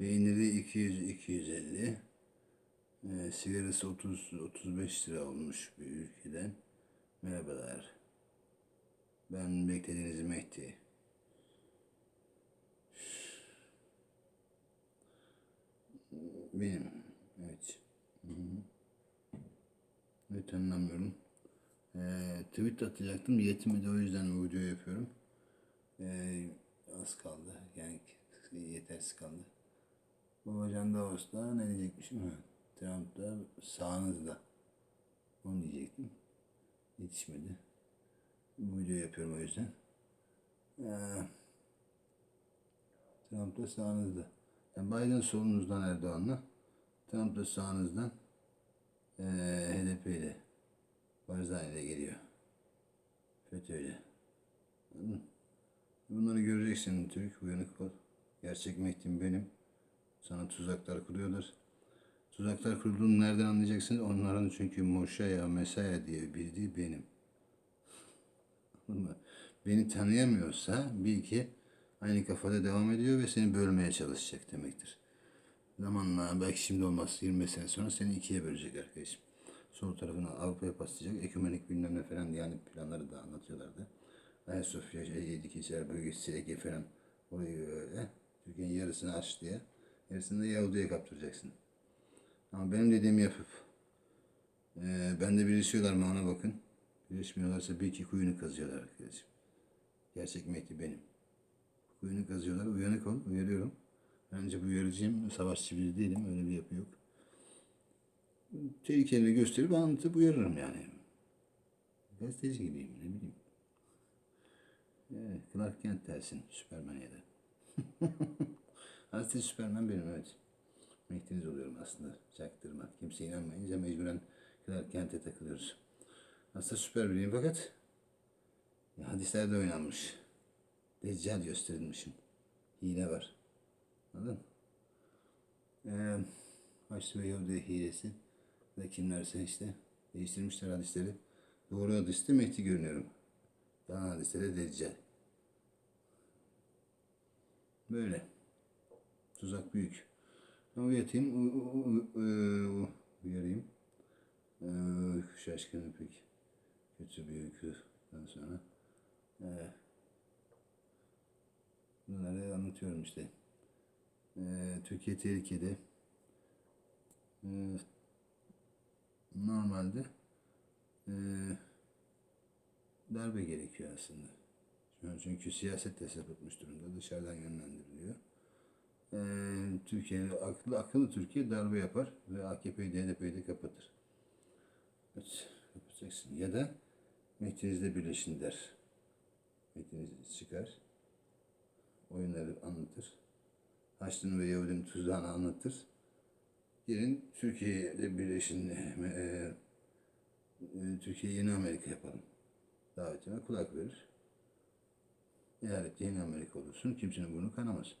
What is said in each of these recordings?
Peyniri 200-250. Ee, sigarası 30-35 lira olmuş bir ülkeden. Merhabalar. Ben beklediğiniz Mehdi. Benim. Evet. Hı hı. Evet anlamıyorum. Ee, tweet atacaktım. Yetmedi o yüzden video yapıyorum. Ee, az kaldı. Yani yetersiz kaldı. Babacan Davos'ta ne diyecekmişim? Ha, Trump'ta sağınızda. Onu diyecektim. Yetişmedi. Bu video yapıyorum o yüzden. Ee, Trump da sağınızda. Yani Biden solunuzdan Erdoğan'la. Trump da sağınızdan ee, HDP ile Barzani ile geliyor. Anladın mı? Bunları göreceksin Türk uyanık ol. Gerçek Mehdi'm benim. Sana tuzaklar kuruyorlar. Tuzaklar kurulduğunu nereden anlayacaksın? Onların çünkü Moşaya, Mesaya diye bildiği benim. Beni tanıyamıyorsa bil ki aynı kafada devam ediyor ve seni bölmeye çalışacak demektir. Zamanla belki şimdi olmaz 25 sene sonra seni ikiye bölecek arkadaşım. Sol tarafını Avrupa'ya paslayacak. Ekümenik bilmem ne falan yani planları da anlatıyorlardı. Ayasofya, Ege Dikişler bölgesi, Ege falan orayı öyle. Türkiye'nin yarısını aç diye. Yarısını da Yahudi'ye kaptıracaksın. Ama benim dediğimi yapıp e, bende birleşiyorlar mı ona bakın. Birleşmiyorlarsa bir iki kuyunu kazıyorlar arkadaşım. Gerçek Mehdi benim. Kuyunu kazıyorlar. Uyanık ol. Uyarıyorum. Bence bu uyarıcıyım. Savaşçı biri değilim. Öyle bir yapı yok. Tehlikeli gösterip anlatıp uyarırım yani. Gazeteci gibiyim ne bileyim. Evet, Clark Kent dersin Süperman ya da. Aslında Süperman benim evet. Mektiniz oluyorum aslında. Çaktırma. Kimse inanmayınca mecburen Clark Kent'e takılıyoruz. Aslında süper biriyim fakat hadislerde oynanmış. Deccal gösterilmişim. Hile var. Anladın mı? Ee, Haçlı ve Yahudi hilesi ve kimlerse işte değiştirmişler hadisleri. Doğru hadiste Mehdi görünüyorum. Yalan hadiste de Deccal. Böyle. Tuzak büyük. U, u, uyarayım. Uyku şaşkını pek kötü bir uykudan sonra. Ee, bunları anlatıyorum işte. Ee, Türkiye tehlikede. Ee, normalde ee, darbe gerekiyor aslında. Çünkü siyaset de sapıtmış durumda. Dışarıdan yönlendiriliyor. Ee, Türkiye, akıllı, akıllı Türkiye darbe yapar ve AKP'yi, DNP'yi de kapatır. Evet, yapacaksın. Ya da Mehdi'nizle birleşin der. Mehdi'niz çıkar. Oyunları anlatır. Haçlı'nın ve Yahudi'nin tuzağını anlatır. Gelin Türkiye ile birleşin. E, e, Türkiye yeni Amerika yapalım. Davetime kulak verir. Eyalet yeni Amerika olursun. Kimsenin burnu kanamaz.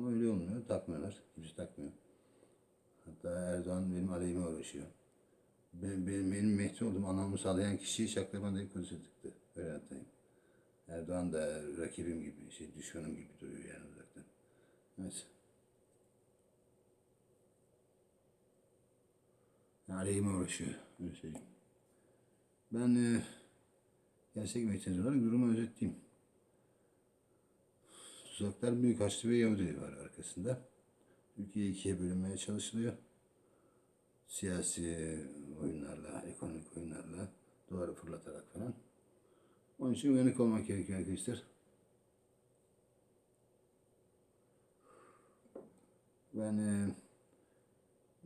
Ama öyle olmuyor. Takmıyorlar. Kimse takmıyor. Hatta Erdoğan benim aleyhime uğraşıyor. Benim, benim, benim Mehdi olduğumu anlamı sağlayan kişiyi şaklaban deyip kılıcı tıktı. Öyle anlatayım. Erdoğan da rakibim gibi, şey, düşmanım gibi duruyor yani uzaktan. Evet. Aleyhime uğraşıyor. Öyle söyleyeyim. Ben e, gerçek mekteniz olarak durumu özetleyeyim. Tuzaklar büyük Haçlı ve Yahudi var arkasında. Türkiye ikiye bölünmeye çalışılıyor. Siyasi oyunlarla, ekonomik oyunlarla, duvarı fırlatarak falan. Onun için uyanık olmak gerekiyor arkadaşlar. Ben e,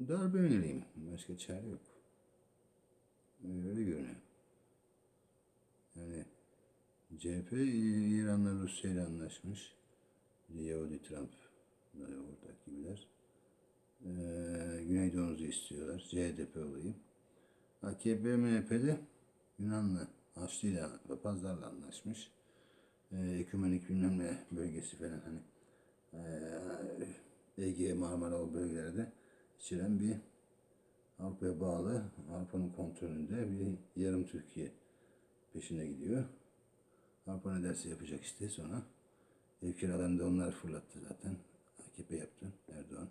darbe önereyim. Başka çare yok. Öyle görünüyor. Yani CHP İran'la Rusya ile anlaşmış. Yahudi Trump ortak gibiler. Ee, Güneydoğu'nuzu istiyorlar. CHP olayı. AKP MHP'de Yunanlı Haçlı'yla papazlarla anlaşmış. Ee, ekümenik bilmem ne bölgesi falan hani ee, Ege, Marmara o bölgelerde içeren bir Avrupa'ya bağlı Avrupa'nın kontrolünde bir yarım Türkiye peşine gidiyor. Avrupa ne derse yapacak işte sonra ev kiralarını da onlar fırlattı zaten. AKP yaptı Erdoğan.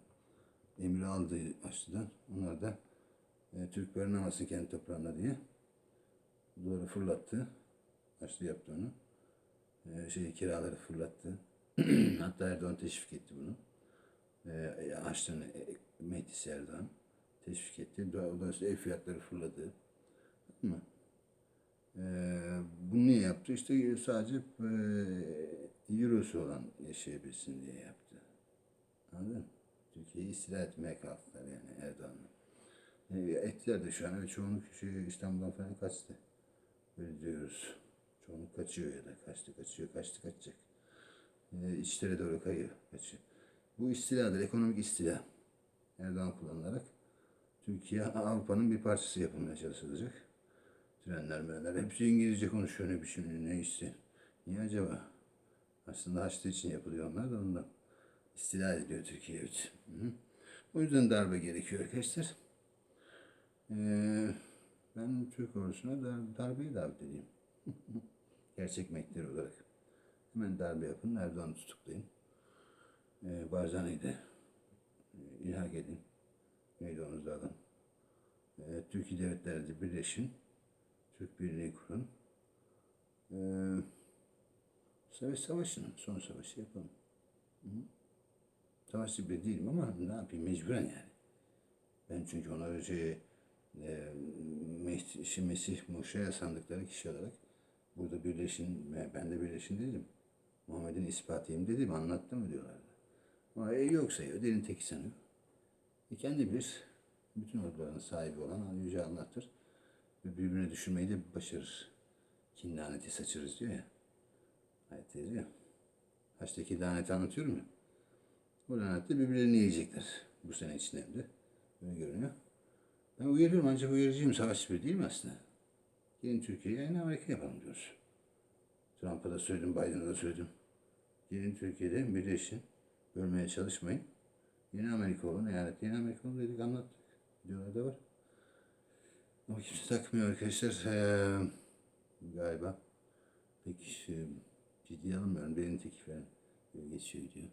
Emri aldı Haçlı'dan. Onlar da e, Türk barınamasın kendi toprağında diye doları fırlattı. Haçlı yaptı onu. E, şey kiraları fırlattı. Hatta Erdoğan teşvik etti bunu. E, Haçlı'nın e, Mehdisi Erdoğan teşvik etti. Dolayısıyla ev fiyatları fırladı. Değil mi? Ee, bunu niye yaptı? İşte sadece e, Eurosu olan yaşayabilsin diye yaptı. Anladın mı? Türkiye'yi istila etmeye kalktılar yani Erdoğan'la. E, ettiler de şu an. Çoğunluk şey, İstanbul'dan falan kaçtı. Böyle diyoruz. Çoğunluk kaçıyor ya da kaçtı kaçıyor kaçtı kaçacak. E, içlere doğru kayıyor kaçıyor. Bu istiladır. Ekonomik istila. Erdoğan kullanılarak Türkiye Avrupa'nın bir parçası yapılmaya çalışılacak. Trenler, mürenler hepsi İngilizce konuşuyor ne biçim ne işte. Niye acaba? Aslında Haçlı için yapılıyor onlar da ondan. İstila ediyor Türkiye evet. O yüzden darbe gerekiyor arkadaşlar. Ee, ben Türk ordusuna dar, darbeyi davet edeyim. Gerçek mekler olarak. Hemen darbe yapın, Erdoğan'ı tutuklayın. Ee, Barzani'yi de e, ilhak edin. Meydanınızda alın. Ee, Türkiye devletleri de birleşin. Türk Birliği kurun. Ee, savaş savaşın. Son savaşı yapalım. Hı? Savaşçı bile değilim ama ne yapayım mecburen yani. Ben çünkü ona şey, e, şey, Mesih Muşa'ya sandıkları kişi olarak burada birleşin, ve ben de birleşin dedim. Muhammed'in ispatıyım dedim, anlattım mı diyorlardı. Ama e, yok sayıyor, dilin teki sanıyor. E kendi bilir, bütün orduların sahibi olan Yüce Allah'tır. Ve birbirine düşürmeyi de başarır. Kin laneti saçarız diyor ya. Diyor ya. Haçtaki laneti anlatıyorum ya. O lanette birbirlerini yiyecekler. Bu sene içinde hem de. Öyle görünüyor. Ben uyarıyorum ancak uyarıcıyım. Savaş bir değil mi aslında? Gelin Türkiye'ye aynı Amerika yapalım diyoruz. Trump'a da söyledim, Biden'a da söyledim. Gelin Türkiye'de birleşin. Bölmeye çalışmayın. Yeni Amerika olun, eyalet yeni Amerika olun dedik anlattık. Videolar da var. Ama kimse takmıyor arkadaşlar. Ee, galiba pek e, ciddiye alınmıyorum. Benim teklif falan böyle geçiyor diyor.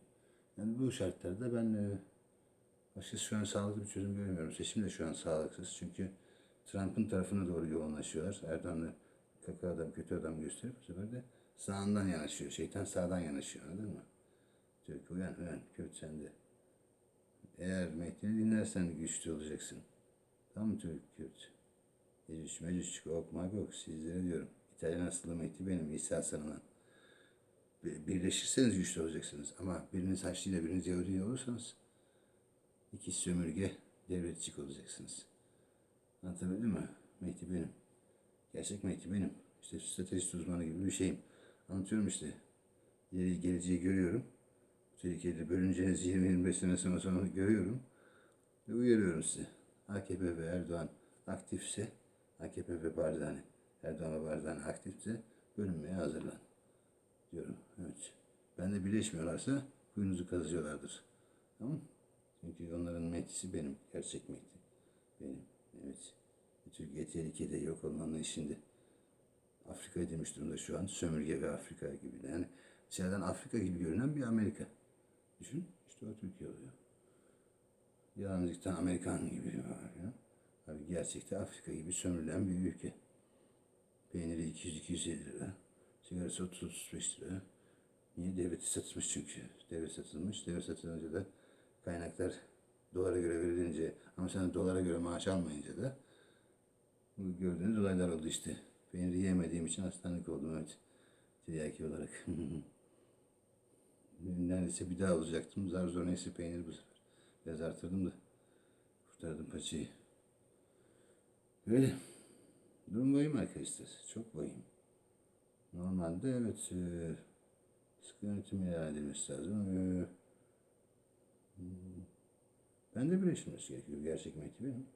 Yani bu şartlarda ben e, başka şu an sağlıklı bir çözüm göremiyorum. Seçim de şu an sağlıksız. Çünkü Trump'ın tarafına doğru yoğunlaşıyorlar. Erdoğan'ı kaka adam, kötü adam gösterip bu sefer de sağından yanaşıyor. Şeytan sağdan yanaşıyor. Anladın mı? Diyor ki uyan uyan Kürt sen de. Eğer Mehdi'ni dinlersen güçlü olacaksın. Tamam mı Türk Kürt? Mecüc, Mecüc, Gog, Magog sizlere diyorum. İtalyan asıllı Mehdi benim, İsa sanılan. Bir- Birleşirseniz güçlü olacaksınız. Ama biriniz Haçlı biriniz Yahudi olursanız iki sömürge devletçik olacaksınız. Anlatabildim mi? Mehdi benim. Gerçek Mehdi benim. İşte stratejist uzmanı gibi bir şeyim. Anlatıyorum işte. Geri, geleceği görüyorum. Tehlikeli bölüneceğiniz 20-25 sene sonra, sonra görüyorum. Ve uyarıyorum size. AKP ve Erdoğan aktifse, AKP ve Barzani, Erdoğan ve Barzani aktifse bölünmeye hazırlan. Diyorum. Evet. Ben de birleşmiyorlarsa kuyunuzu kazıyorlardır. Tamam? Çünkü onların mehdisi benim. Gerçek mehdi. Benim. Evet. Türkiye tehlikede yok olmanın işinde. Afrika demiş durumda şu an. Sömürge ve Afrika gibi. Yani dışarıdan Afrika gibi görünen bir Amerika. Düşün. İşte o Türkiye oluyor. Yalancıktan Amerikan gibi var ya. Abi gerçekte Afrika gibi sömürülen bir ülke. Peyniri 200-250 lira. Sigarası 30-35 lira. Niye? Devleti satılmış çünkü. Devlet satılmış. Devlet satılınca da kaynaklar dolara göre verilince ama sen dolara göre maaş almayınca da bu gördüğünüz olaylar oldu işte. Peyniri yemediğim için hastanelik oldum evet. Tiryaki olarak. Neredeyse bir daha olacaktım. Zar zor neyse peynir bu sefer. Biraz artırdım da kurtardım paçayı. Böyle. Durum vahim arkadaşlar. Çok vahim. Normalde evet e, sıkı yönetim ilan edilmesi lazım. E, hmm, ben de birleşmesi gerekiyor. Gerçek Mehdi benim.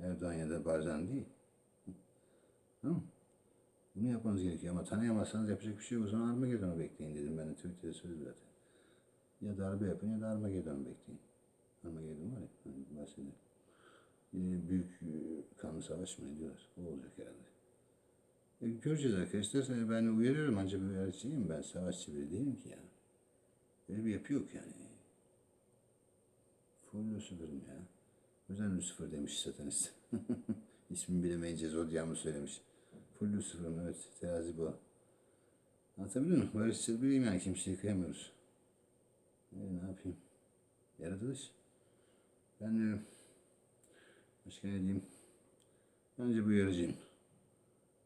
Erdoğan ya da Barzan değil. Tamam? Bunu yapmanız gerekiyor ama tanıyamazsanız yapacak bir şey yok. O zaman Armageddon'u bekleyin dedim ben de Twitter'da söyledim zaten. Ya darbe yapın ya da Armageddon'u bekleyin. Armageddon var ya, hani bahsediyorum. Ee, büyük e, kanlı savaş mı ne diyorlar? O olacak herhalde. E, göreceğiz arkadaşlar. E, Ben uyarıyorum ancak bir uyarıcıyım ben. Savaşçı biri değilim ki ya. Böyle bir yapı yok yani. Full Lucifer'ım ya. O yüzden Lucifer demiş satanist. İsmini bilemeyince Zodyam'ı söylemiş. Full Lucifer'ım evet. Terazi bu. Anlatabiliyor muyum? Barışçıl biriyim yani kimseyi kıyamıyoruz. Ee, ne yapayım? Yaratılış. Ben de başka ne diyeyim? Bence bu yarıcıyım.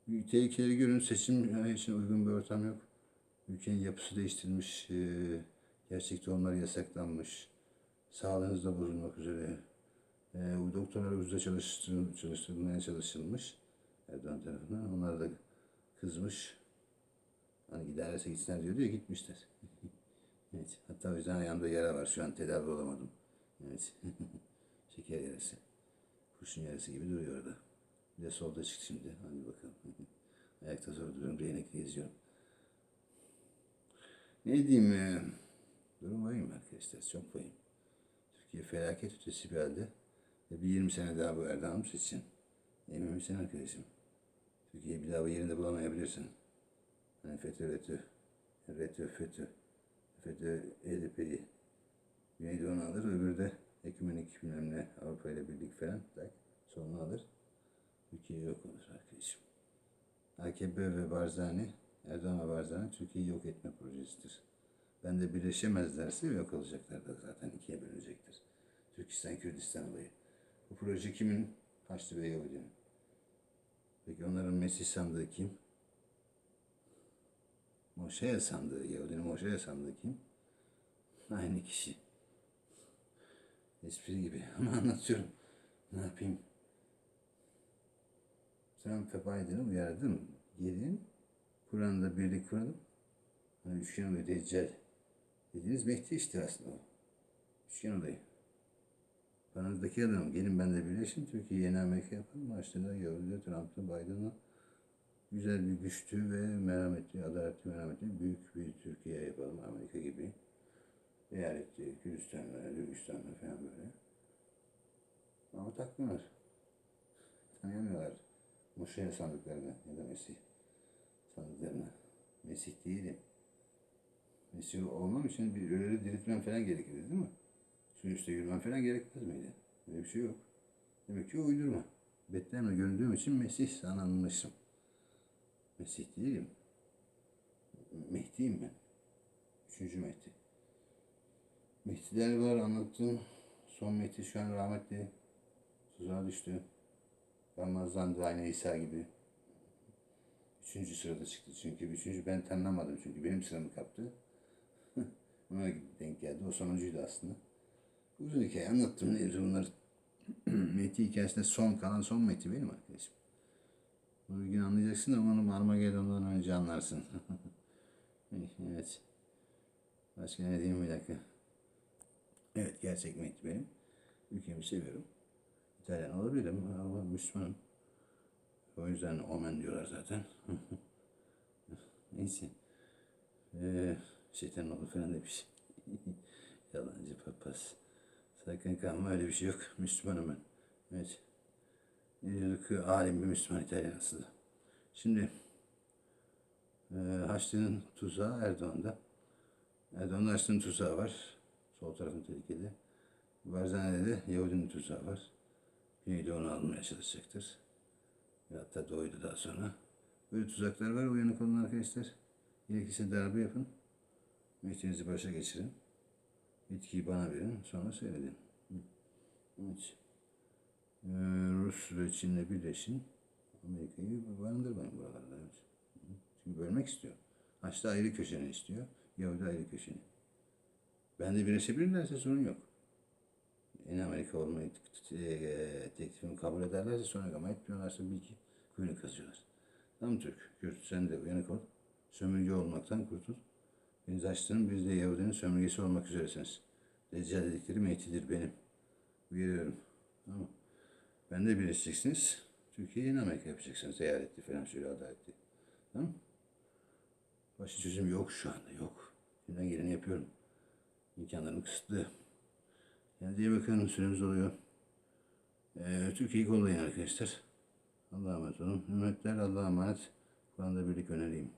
Büyük tehlikeleri görün. Seçim için uygun bir ortam yok. Ülkenin yapısı değiştirilmiş. eee, Gerçek tohumlar yasaklanmış. Sağlığınız da bozulmak üzere. Bu doktorlar ucuza çalıştırıl, çalıştırılmaya çalışılmış. Erdoğan tarafından. Onlar da kızmış. Hani giderse gitsinler diyordu ya gitmişler. evet. Hatta o yüzden ayağımda yara var. Şu an tedavi olamadım. Evet. Şeker yarası. Kurşun yarası gibi duruyor orada. Bir de solda çıktı şimdi. Hadi bakalım. Ayakta zor duruyorum. Değnekle geziyorum. Ne diyeyim? e, Durum vahim arkadaşlar. Çok vahim. Türkiye felaket ötesi bir halde. Ve bir 20 sene daha bu Erdoğan'ı seçsin. Emin misin arkadaşım? Türkiye bir daha bu yerinde bulamayabilirsin. Hani FETÖ, RETÖ, RETÖ, FETÖ, FETÖ, HDP'yi Güneydoğu'nu alır, öbürü de ekümenik bilmem ne Avrupa ile birlik falan tak, sonunu alır. Türkiye yok olur arkadaşım. AKP ve Barzani, Erdoğan ve Barzani Türkiye'yi yok etme projesidir. Ben de birleşemezlerse yok olacaklar da zaten ikiye bölünecektir. Türkistan, Kürdistan olayı. Bu proje kimin? Haçlı ve Yahudi'nin. Peki onların Mesih sandığı kim? Moşeye sandığı, Yahudinin Moşeye sandığı kim? Aynı kişi. Espri gibi ama anlatıyorum. Ne yapayım? Trump ve Biden'ı uyardım. Gelin, Kur'an'da birlik kuralım. Hani üçgen olayı Deccal. Dediğiniz Mehdi işte aslında o. Üçgen olayı. Paranızdaki adam gelin ben de birleşin. Türkiye yeni Amerika yapalım. Başta da Yahudi, Trump'la Biden'la güzel bir güçlü ve merhametli, adaletli, merhametli büyük bir Türkiye yapalım. Amerika gibi. Eyaletli, Küristan'la, Gürcistan'la falan böyle. Ama takmıyorlar. Tanıyamıyorlar. Moşeye sandıklarını ya da Mesih sandıklarını. Mesih değilim. Mesih olmam için bir ölüleri diriltmem falan gerekirdi değil mi? Suyun üstte yürümem falan gerekmez miydi? Böyle bir şey yok. Demek ki uydurma. Betlemle göründüğüm için Mesih sanılmışım. Mesih değilim. Mehdi'yim ben. Üçüncü Mehdi. Mehdiler var anlattım. Son Mehdi şu an rahmetli. Tuzağa düştü. Ramazan da aynı İsa gibi. Üçüncü sırada çıktı çünkü. Üçüncü ben tanınamadım çünkü benim sıramı kaptı. Ona denk geldi. O sonuncuydu aslında. Uzun hikaye anlattım. Neyse bunlar Mehdi hikayesinde son kalan son Mehdi benim arkadaşım. Bunu bir gün anlayacaksın ama onu Armageddon'dan önce anlarsın. evet. Başka ne diyeyim bir dakika. Evet gerçek Mehdi benim. Ülkemi seviyorum. İtalyan olabilirim ama Müslümanım. O yüzden Omen diyorlar zaten. Neyse. Ee, şeytan oğlu falan demiş. Yalancı papaz. Sakın kanma öyle bir şey yok. Müslümanım ben. Evet. Diyorduk? Alim bir Müslüman İtalyan aslında. Şimdi e, Haçlı'nın tuzağı Erdoğan'da. Erdoğan'ın Haçlı'nın tuzağı var. Sol tarafın tehlikeli. Barzane'de de Yahudinin tuzağı var. Güneydoğu'nu almaya çalışacaktır. Ve hatta doğuydu daha sonra. Böyle tuzaklar var. Uyanık olun arkadaşlar. Gerekirse darbe yapın. Mehtinizi başa geçirin. Bitkiyi bana verin. Sonra seyredin. Evet. Rus ve Çin'le birleşin. Amerika'yı barındırmayın buralarda. Evet. Çünkü bölmek istiyor. Haçlı ayrı köşeni istiyor. Yahudi ayrı köşeni. Ben de birleşebilirlerse sorun yok. En Amerika olmayı e, teklifimi kabul ederlerse sonra ama etmiyorlarsa bil ki kuyunu kazıyorlar. Tam Türk, Kürt sen de uyanık ol. Sömürge olmaktan kurtul. Beni açtın, biz de Yahudinin sömürgesi olmak üzeresiniz. Deccal dedikleri Mehdi'dir benim. Uyarıyorum. Tamam. Ben de birleşeceksiniz. Türkiye'ye yeni Amerika yapacaksınız. Eyaletli falan şöyle adaletli. Tamam Başka çözüm yok şu anda yok. Elimden geleni yapıyorum. İmkanlarım kısıtlı. Kendinize iyi bakın. Süremiz oluyor. Ee, Türkiye'yi kollayın arkadaşlar. Allah'a emanet olun. Ümmetler Allah'a emanet. Kur'an'da birlik önereyim.